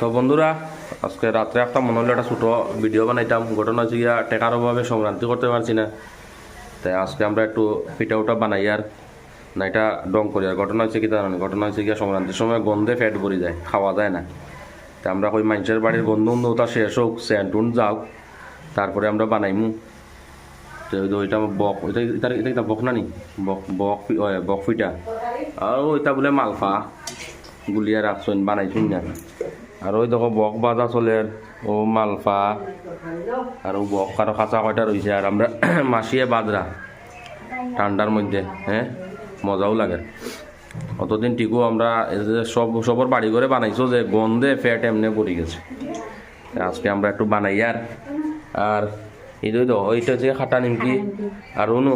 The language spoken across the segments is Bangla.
তো বন্ধুরা, আজকে রাত্রে একটা মনে হলো একটা ছোটো ভিডিও বানাইতাম। ঘটনা হচ্ছে গিয়া টেকার অভাবে সংক্রান্তি করতে পারছি না। তাই আজকে আমরা একটু পিঠা উঠা বানাই আর না এটা ডং করি। আর ঘটনা হচ্ছে কি জানেন? ঘটনা হচ্ছে গিয়া, সংক্রান্তির সময় গন্ধে ফ্যাট ভরি যায়, খাওয়া যায় না। তা আমরা ওই মানুষের বাড়ির গন্ধ ওটা শেষ হোক স্যান্টুন যাও তারপরে আমরা বানাইমু। তো ওইটা বক, ওইটা এটা এটা বক না নি? বক বক বক পিঠা আর ওইটা বলে মালফা। গুলিয়া রাখছেন বানাইছেন না। আর ওই দেখো বক বাজা চলে ও মালফা। আর ও বক কারও খাঁচা কয়টা রয়েছে আর আমরা মাসিয়ে বাজরা ঠান্ডার মধ্যে হ্যাঁ? মজাও লাগে। অতদিন টিকু আমরা সব সবর বাড়ি করে বানাইছো যে গন্ধে ফ্যাট এমনি পড়ে গেছে। আজকে আমরা একটু বানাই আর আর এই তো ওইটা যে খাটা নিমকি আর অনু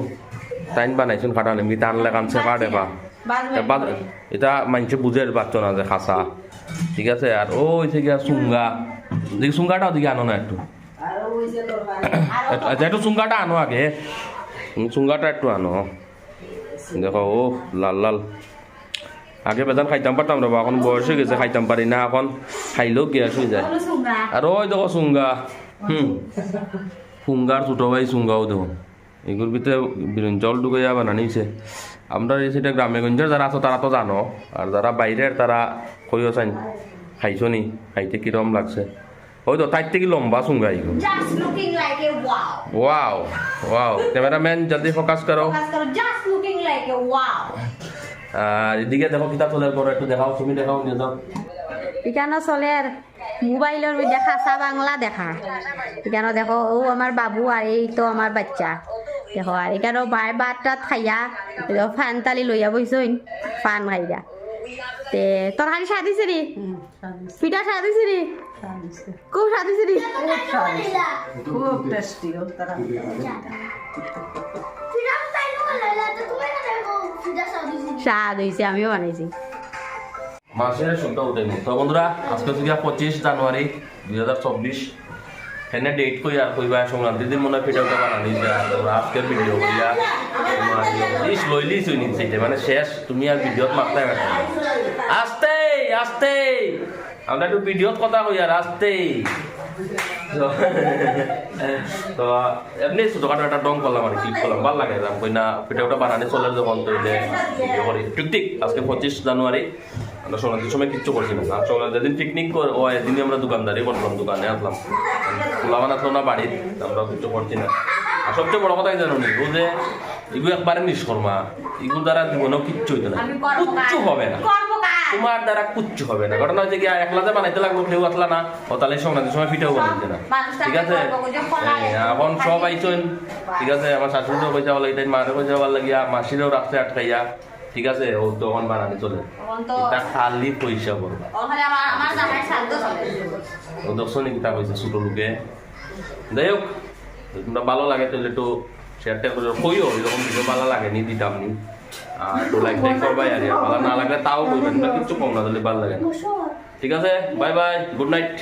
তাইন বানাইছেন খাটা নিমকি টান লাগানছে কাটে পা এটা মানুষে বুঝে পারতো না যে খাসা ঠিক আছে? আর ওই থেকে চুঙ্গা দেখি চুঙ্গাটা ওদিকে আনো না একটু। আচ্ছা একটু চুঙ্গাটা আনো আগে। হুম, চুঙ্গাটা একটু আনো। দেখো ও লাল লাল। আগে বেজান খাইতাম পারতাম রে এখন বয়স হয়ে গেছে খাইতাম পারি না। এখন খাইলেও গ্যাস হয়ে যায়। আর ওই দেখো চুঙ্গা হুম। ফুঙ্গার ছোটো ভাই চুঙ্গাও দেখো এগুলোর ভিতরে জল ঢুকাইয়া বানানিছে আমরা এই সেটা গ্রামে গঞ্জের যারা আছো তারা তো জানো। আর যারা বাইরের তারা কইও চাই খাইছো নি? খাইতে কিরম লাগছে? ওই তো তাই থেকে লম্বা চুঙ্গা এগুলো Just looking like a wow. Wow wow cameraman জলদি ফোকাস করো। Focus করো, Just looking like a wow. আর এদিকে দেখো কিতাব চলে করো একটু দেখাও তুমি দেখাও নিয়ে যাও। এখানে চলে আর মোবাইলের মধ্যে খাসা বাংলা দেখা। এখানে দেখো ও আমার বাবু আর এই তো আমার বাচ্চা। দেখো আর এখানে টাত খাইয়া ফান তালি লইয়া বইছইন ফান খাইয়া। তে তোর হাড়ি সাদিছে রে পিঠা সাদিছে রে খুব সাদিছে রে খুব টেস্টি স্বাদ হয়েছে আমিও বানাইছি। মাসের শুদ্ধ উঠেনি তো বন্ধুরা আজকে পঁচিশ জানুয়ারি দুই হাজার চব্বিশ। এখানে ডেট কই আর কইবা সংক্রান্তির দিন মনে হয় ভিডিওটা বানানি তোমরা আজকের ভিডিও করিয়া তোমার ইস লইলি চুইনি সেইটা মানে শেষ তুমি আর ভিডিওত মারতে পারবে আস্তে আস্তে আমরা একটু ভিডিওত কথা কই আর আস্তে তো এমনি ছোটখাটো একটা ডং করলাম আর ক্লিক করলাম ভালো লাগে কই না ভিডিওটা বানানি চলে যখন তৈলে ভিডিও করি ঠিক ঠিক আজকে পঁচিশ জানুয়ারি আমরা সোনাদের সময় কিচ্ছু করছি না। আর সোনার যেদিন পিকনিক কর ও এদিনই আমরা দোকানদারি করলাম দোকানে আসলাম। খোলা বানাতো না বাড়ির আমরা কিচ্ছু করছি না। আর সবচেয়ে বড় কথাই জানো নি? ও যে এগুলো একবারে নিষ্কর্মা। এগুলো দ্বারা জীবনেও কিচ্ছু হইতো না। কিচ্ছু হবে না। তোমার দ্বারা কুচ্ছু হবে না। ঘটনা হচ্ছে কি একলা যে বানাইতে লাগল কেউ আসলা না। ও তাহলে সংক্রান্তির সময় পিঠাও বানাইছে না। ঠিক আছে। হ্যাঁ, এখন সব আইসন ঠিক আছে? আমার শাশুড়িও পয়সা বলে এটাই মারে পয়সা বল লাগিয়া মাসিরও রাখতে আটকাইয়া ঠিক আছে ও তখন বানানি চলে। এটা খালি পয়সা করবা ও দেখছ নি কিতা হয়েছে ছোট লোকে? যাই হোক তোমরা ভালো লাগে তাহলে একটু শেয়ার টেয়ার করে কইও এরকম ভিডিও ভালো লাগে নি দিতাম নি। আর একটু লাইক টাইক করবাই আর ভালো না লাগলে তাও বলবেন না কিচ্ছু কম না তাহলে ভালো লাগে না। ঠিক আছে বাই বাই গুড নাইট